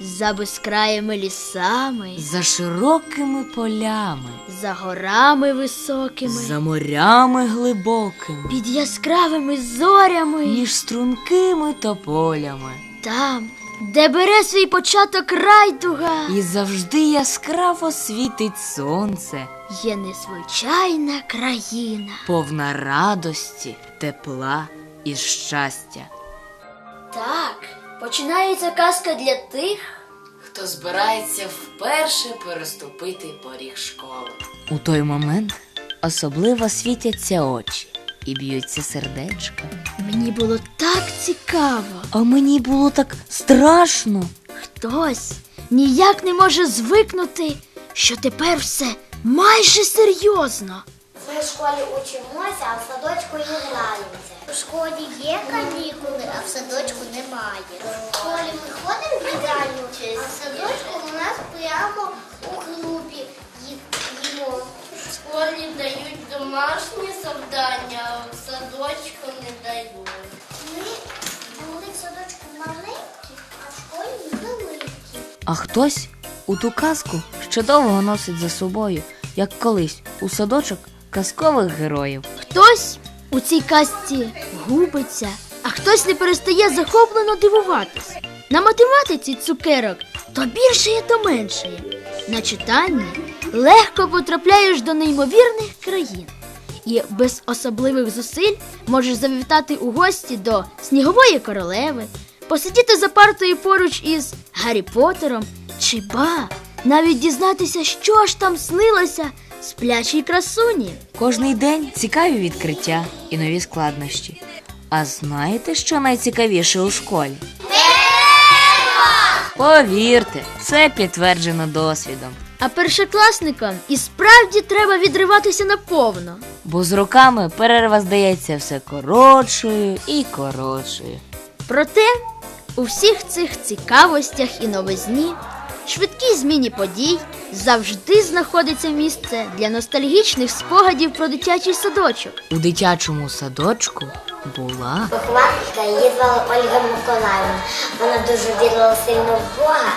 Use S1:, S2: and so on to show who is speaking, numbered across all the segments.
S1: за безкраїми лісами,
S2: За широкими полями,
S1: за горами високими,
S2: за морями глибокими,
S1: під яскравими зорями,
S2: між стрункими тополями.
S1: там, де бере свій початок райдуга,
S2: І завжди яскраво світить сонце,
S1: є незвичайна країна.
S2: повна радості, тепла і щастя.
S1: Так, починається казка для тих,
S2: Хто збирається вперше переступити поріг школи. У той момент особливо світяться очі і б'ються сердечка.
S1: Мені було так цікаво.
S2: А мені було так страшно.
S1: Хтось ніяк не може звикнути, що тепер все майже серйозно.
S3: Ми в школі учимося, а в садочку і граємося. У школі є канікули, а в садочку немає. В школі ми ходимо в їдальню, а в садочку у нас прямо у ї- їмо.
S4: В школі дають домашні завдання, а в садочку не дають.
S3: Ми були в садочку маленькі, а в школі великі.
S2: А хтось у ту казку ще довго носить за собою, як колись у садочок казкових героїв.
S1: Хтось у цій казці губиться, а хтось не перестає захоплено дивуватись. На математиці цукерок то більше, то менше. На читанні легко потрапляєш до неймовірних країн. І без особливих зусиль можеш завітати у гості до снігової королеви, посидіти за партою поруч із Гаррі Поттером, чи ба, навіть дізнатися, що ж там снилося сплячій красуні.
S2: Кожний день цікаві відкриття і нові складнощі. А знаєте, що найцікавіше у школі? Повірте, це підтверджено досвідом.
S1: А першокласникам і справді треба відриватися наповно.
S2: Бо з роками перерва здається все коротшою і коротшою.
S1: Проте у всіх цих цікавостях і новизні, швидкій зміні подій завжди знаходиться місце для ностальгічних спогадів про дитячий садочок.
S2: У дитячому садочку була
S3: Вихователька її звали Ольга Миколаївна. Вона дуже вірила сильно в Бога,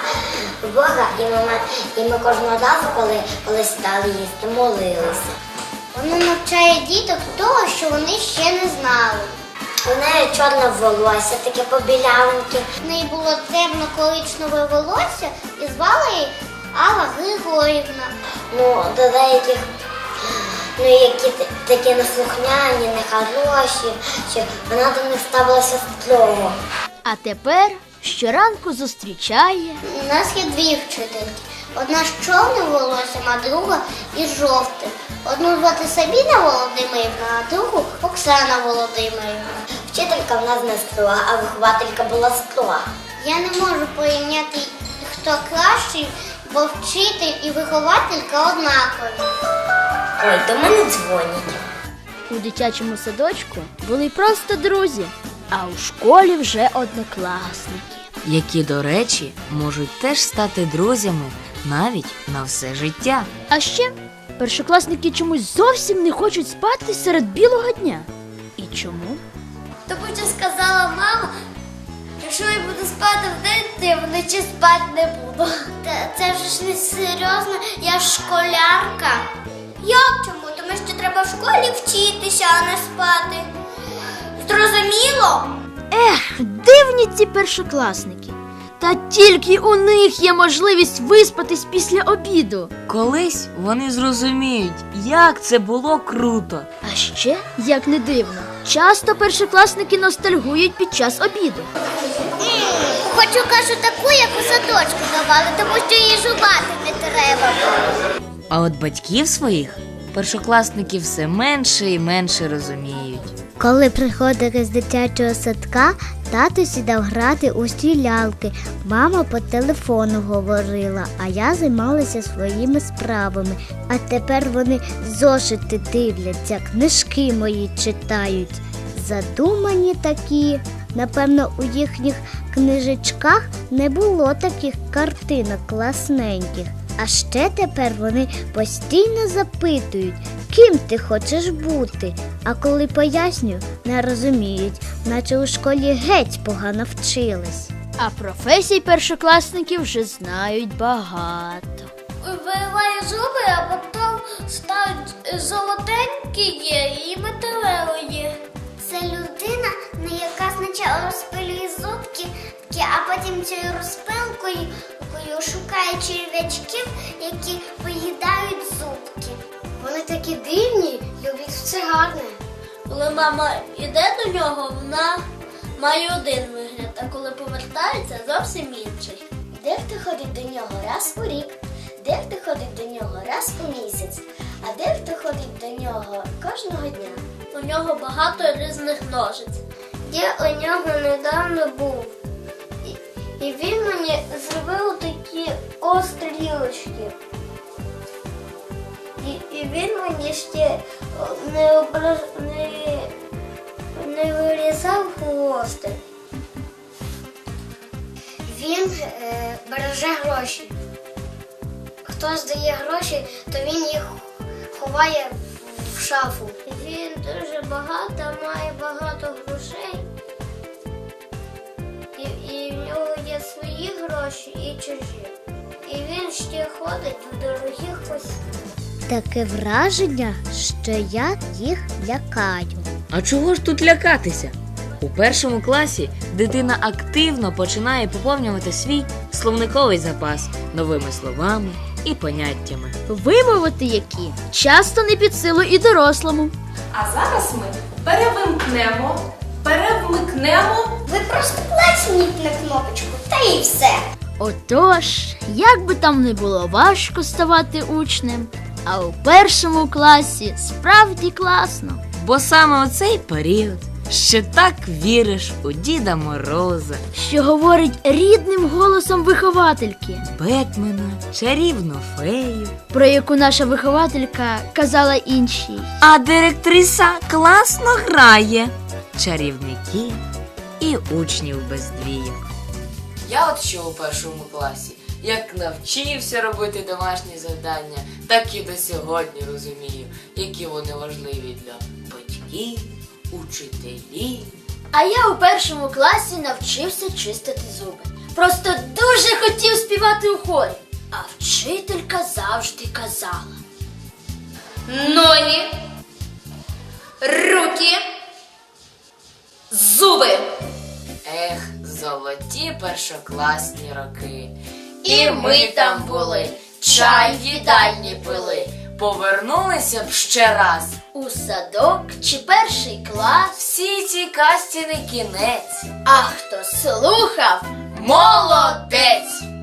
S3: в Бога, і ми, і ми кожного разу, коли, коли сідали їсти, молилися. Вона навчає діток того, що вони ще не знали. У неї чорне волосся, таке побілявеньке. В неї було темно коричневе волосся і звали її Алла Григорівна. Ну, до деяких ну, які такі неслухняні, нехороші, що вона до них ставилася строго.
S1: А тепер щоранку зустрічає
S3: У нас є дві вчительки. Одна з чорним волоссям, а друга із жовтим. Одну звати Сабіна Володимирівна, а другу Оксана Володимирівна. Вчителька в нас не строга, а вихователька була строга. Я не можу порівняти, хто кращий, бо вчитель і вихователька однакові. Ой, до мене дзвонять.
S1: у дитячому садочку були просто друзі, а у школі вже однокласники.
S2: які, до речі, можуть теж стати друзями навіть на все життя.
S1: А ще першокласники чомусь зовсім не хочуть спати серед білого дня. І чому?
S4: Тому що сказала мама, якщо я буду спати вдень, то я вночі спати не буду.
S3: Та це вже ж не серйозно, я ж школярка. Як чому? Тому що треба в школі вчитися, а не спати. Зрозуміло?
S1: Ех, дивні ці першокласники. Та тільки у них є можливість виспатись після обіду.
S2: Колись вони зрозуміють, як це було круто.
S1: А ще, як не дивно, часто першокласники ностальгують під час обіду.
S3: Хочу кашу таку, як у садочку давали, тому що її жувати не треба.
S2: А от батьків своїх першокласники все менше і менше розуміють.
S5: Коли приходили з дитячого садка, тато сідав грати у стрілялки. Мама по телефону говорила, а я займалася своїми справами. А тепер вони зошити дивляться, книжки мої читають. Задумані такі. Напевно, у їхніх книжечках не було таких картинок класненьких. А ще тепер вони постійно запитують, ким ти хочеш бути. А коли поясню, не розуміють, наче у школі геть погано вчились.
S1: А професій першокласників вже знають багато.
S4: Вириває зуби, а потім стають золотенькі є і металевої.
S3: Це людина, не яка спочатку розпилює зубки, а потім цією розпилкою шукає черв'ячків, які поїдають зубки. Вони такі дивні, люблять все гарне.
S4: Коли мама йде до нього, вона має один вигляд, а коли повертається, зовсім інший.
S3: Дехто ходить до нього раз у рік, дехто ходить до нього раз у місяць, а дехто ходить до нього кожного дня.
S4: У нього багато різних ножиць.
S3: Я у нього недавно був. І, він мені зробив такі острілочки. І, він мені ще не, образ... не, не вирізав хвостик. Він е, береже гроші. Хто здає гроші, то він їх ховає в шафу.
S4: Він дуже багато, має багато грошей. І, і в нього є свої гроші і чужі. І він ще ходить в дорогих костюмах.
S3: Таке враження, що я їх лякаю.
S2: А чого ж тут лякатися? У першому класі дитина активно починає поповнювати свій словниковий запас новими словами і поняттями.
S1: Вимовити які часто не під силу і дорослому.
S6: А зараз ми перевимкнемо, перевмикнемо
S3: Ви просто клацніть на кнопочку, та і все.
S1: Отож, як би там не було важко ставати учнем, а у першому класі справді класно.
S2: Бо саме у цей період ще так віриш у Діда Мороза,
S1: що говорить рідним голосом виховательки,
S2: Бетмена, чарівну фею.
S1: про яку наша вихователька казала іншій.
S2: А директриса класно грає чарівників і учнів без двійок. Я от що у першому класі, як навчився робити домашні завдання, так і до сьогодні розумію, які вони важливі для батьків, учителів.
S1: А я у першому класі навчився чистити зуби. Просто дуже хотів співати у хорі. А вчителька завжди казала.
S6: ноги, руки, зуби.
S2: Ех, золоті першокласні роки.
S6: І ми там були, чай в їдальні
S2: пили. Повернулися б ще раз.
S1: У садок чи перший клас,
S2: Всі ці касті не кінець.
S1: а хто слухав,
S2: Молодець!